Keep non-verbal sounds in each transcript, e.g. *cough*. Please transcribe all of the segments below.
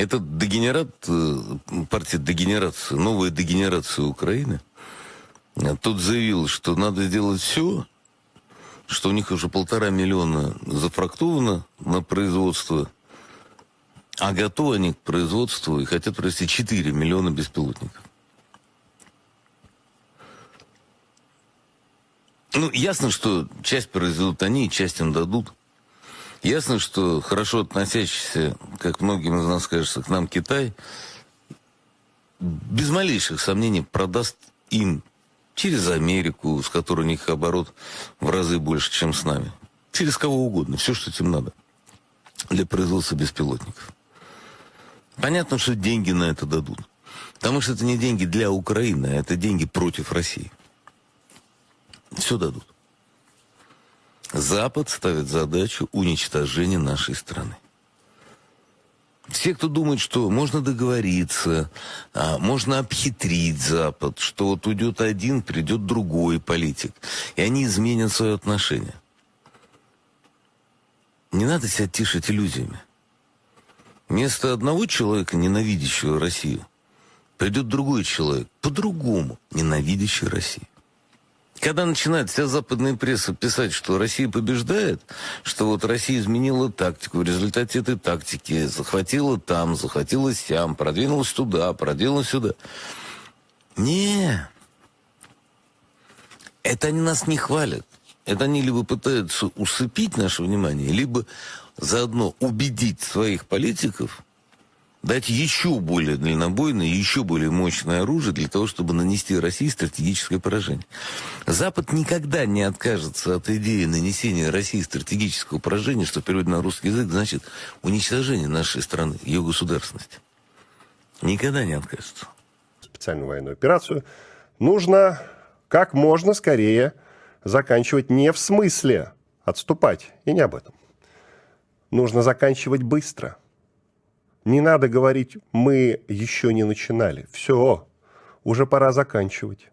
Это дегенерат, э, партия дегенерации, новая дегенерация Украины. Тут заявил, что надо сделать все, что у них уже полтора миллиона зафрактовано на производство, а готовы они к производству и хотят провести 4 миллиона беспилотников. Ну, ясно, что часть произведут они, часть им дадут. Ясно, что хорошо относящийся, как многим из нас кажется, к нам Китай, без малейших сомнений продаст им через Америку, с которой у них оборот в разы больше, чем с нами. Через кого угодно, все, что им надо для производства беспилотников. Понятно, что деньги на это дадут. Потому что это не деньги для Украины, а это деньги против России. Все дадут. Запад ставит задачу уничтожения нашей страны. Все, кто думает, что можно договориться, а, можно обхитрить Запад, что вот уйдет один, придет другой политик, и они изменят свое отношение. Не надо себя тишить иллюзиями. Вместо одного человека, ненавидящего Россию, придет другой человек, по-другому ненавидящий Россию. Когда начинает вся западная пресса писать, что Россия побеждает, что вот Россия изменила тактику, в результате этой тактики захватила там, захватила сям, продвинулась туда, продвинулась сюда. Не, это они нас не хвалят. Это они либо пытаются усыпить наше внимание, либо заодно убедить своих политиков дать еще более дальнобойное, еще более мощное оружие для того, чтобы нанести России стратегическое поражение. Запад никогда не откажется от идеи нанесения России стратегического поражения, что в переводе на русский язык значит уничтожение нашей страны, ее государственности. Никогда не откажется. специальную военную операцию, нужно как можно скорее заканчивать не в смысле отступать, и не об этом. Нужно заканчивать быстро. Не надо говорить, мы еще не начинали. Все, уже пора заканчивать.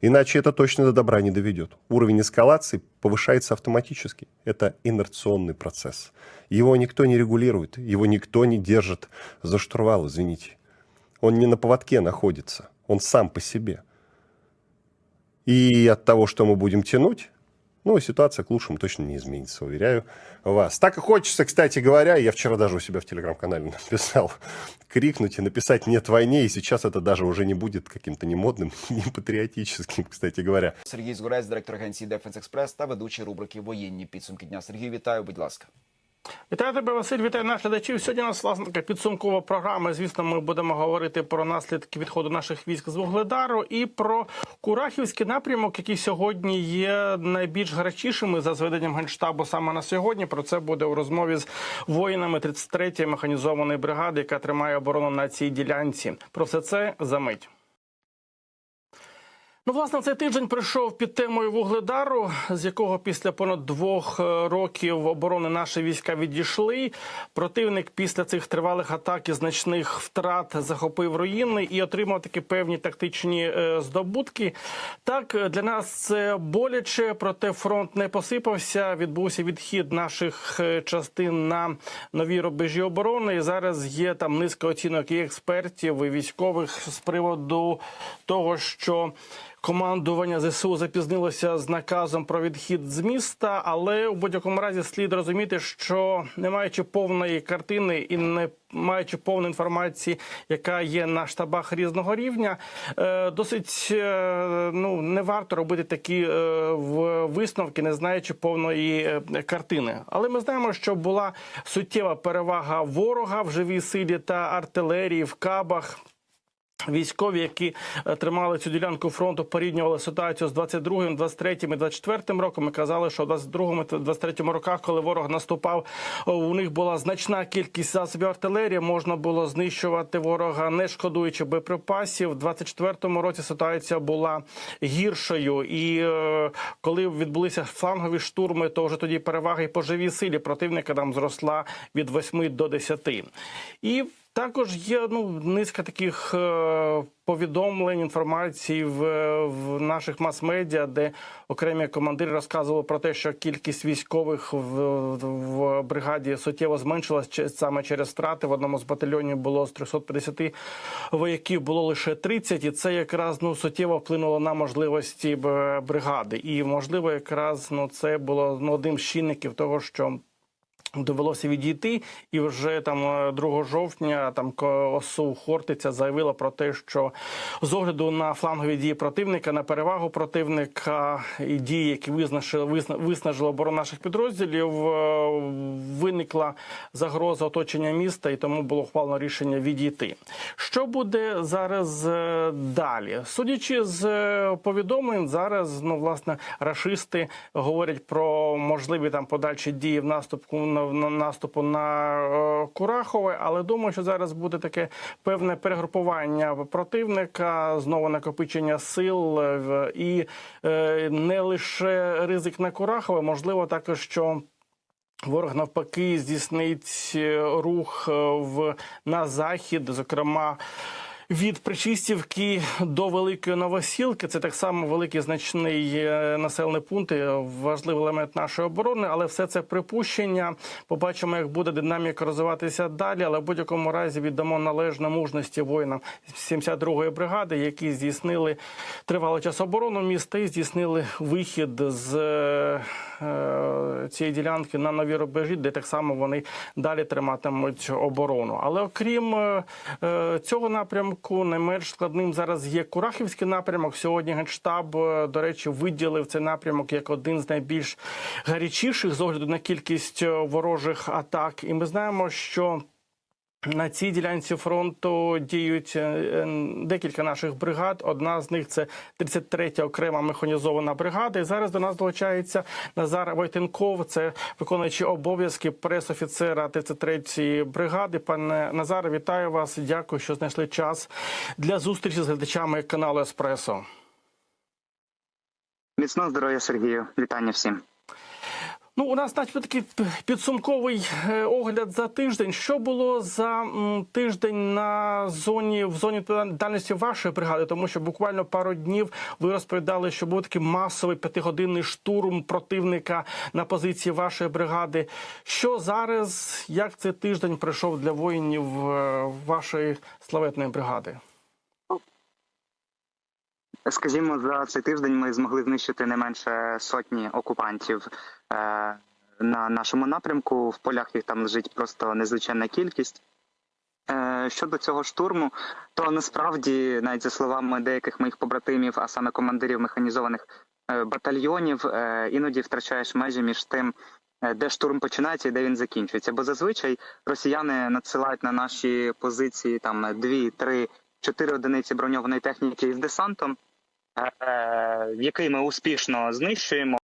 Иначе это точно до добра не доведет. Уровень эскалации повышается автоматически. Это инерционный процесс. Его никто не регулирует, его никто не держит за штурвал, извините. Он не на поводке находится, он сам по себе. И от того, что мы будем тянуть, ну, ситуация к лучшему точно не изменится, уверяю вас. Так и хочется, кстати говоря, я вчера даже у себя в телеграм-канале *laughs* написал, крикнуть и написать «нет войне», и сейчас это даже уже не будет каким-то не модным, *laughs* не патриотическим, кстати говоря. Сергій Згурець, директор агенції Дефенс Експрес та ведучий рубрики Воєнні підсумки дня. Сергій, вітаю, будь ласка. Вітаю тебе, Василь, вітаю наших глядачів. Сьогодні у нас власне така підсумкова програма. Звісно, ми будемо говорити про наслідки відходу наших військ з Вугледару і про Курахівський напрямок, який сьогодні є найбільш гарячішими за зведенням генштабу саме на сьогодні. Про це буде у розмові з воїнами 33-ї механізованої бригади, яка тримає оборону на цій ділянці. Про все це за мить. Ну, власне, цей тиждень прийшов під темою Вугледару, з якого після понад двох е, років оборони наші війська відійшли. Противник після цих тривалих атак і значних втрат захопив руїни і отримав такі певні тактичні е, здобутки. Так е, для нас це боляче, проте фронт не посипався. Відбувся відхід наших частин на нові рубежі оборони. І зараз є там низка оцінок і експертів, і військових з приводу того, що Командування ЗСУ запізнилося з наказом про відхід з міста, але у будь-якому разі слід розуміти, що не маючи повної картини і не маючи повної інформації, яка є на штабах різного рівня, е, досить е, ну не варто робити такі е, висновки, не знаючи повної картини. Але ми знаємо, що була суттєва перевага ворога в живій силі та артилерії в кабах. Військові, які е, тримали цю ділянку фронту, порівнювали ситуацію з 22-м, 23-м і 24-м роком. І казали, що в 22-му та 23-му роках, коли ворог наступав, у них була значна кількість засобів артилерії. Можна було знищувати ворога, не шкодуючи боєприпасів. В 24-му році ситуація була гіршою. І е, коли відбулися флангові штурми, то вже тоді перевага і по живій силі противника там зросла від 8 до 10. І Також є ну низка таких е, повідомлень, інформації в, в наших мас-медіа, де окремі командири розказували про те, що кількість військових в, в бригаді суттєво зменшилась саме через втрати. В одному з батальйонів було з 350 вояків було лише 30, і це якраз ну суттєво вплинуло на можливості бригади. І можливо, якраз ну це було ну, одним з чинників того, що. Довелося відійти, і вже там е, 2 жовтня там ко- ОСУ Хортиця заявила про те, що з огляду на флангові дії противника, на перевагу противника і дії, які визнашили, висна- виснажили оборону наших підрозділів, е, виникла загроза оточення міста, і тому було ухвалено рішення відійти. Що буде зараз е, далі? Судячи з е, повідомлень, зараз ну власне рашисти говорять про можливі там подальші дії в наступку на, на наступу на е, Курахове, але думаю, що зараз буде таке певне перегрупування противника, знову накопичення сил е, і е, не лише ризик на Курахове, можливо, також що. Ворог навпаки здійснить рух в на захід, зокрема. Від Причистівки до Великої Новосілки це так само великий значний е, населений пункт, важливий елемент нашої оборони, але все це припущення. Побачимо, як буде динаміка розвиватися далі. Але в будь-якому разі віддамо належне мужності воїнам 72-ї бригади, які здійснили тривалий час оборону міста і здійснили вихід з е, е, цієї ділянки на нові рубежі, де так само вони далі триматимуть оборону. Але окрім цього напрямку, не найменш складним зараз є Курахівський напрямок. Сьогодні генштаб, е, до речі, виділив цей напрямок як один з найбільш гарячіших з огляду на кількість е, ворожих атак. І ми знаємо, що на цій ділянці фронту діють е, декілька наших бригад. Одна з них це 33-я окрема механізована бригада. І зараз до нас долучається Назар Войтенков, це виконуючий обов'язки пресофіцера 33-ї бригади. Пане Назаре, вітаю вас. Дякую, що знайшли час для зустрічі з глядачами каналу Еспресо. Міцного здоров'я, Сергію. Вітання всім. Ну, у нас начебто такий підсумковий е, огляд за тиждень. Що було за тиждень на зоні в зоні дальності вашої бригади? Тому що буквально пару днів ви розповідали, що був такий масовий п'ятигодинний штурм противника на позиції вашої бригади. Що зараз, як цей тиждень пройшов для воїнів е, вашої славетної бригади? Скажімо, за цей тиждень ми змогли знищити не менше сотні окупантів е, на нашому напрямку. В полях їх там лежить просто незвичайна кількість. Е, щодо цього штурму, то насправді, навіть за словами деяких моїх побратимів, а саме командирів механізованих е, батальйонів, іноді втрачаєш межі між тим, де штурм починається і де він закінчується. Бо зазвичай росіяни надсилають на наші позиції там дві, три, чотири одиниці броньованої техніки із десантом, який ми успішно знищуємо.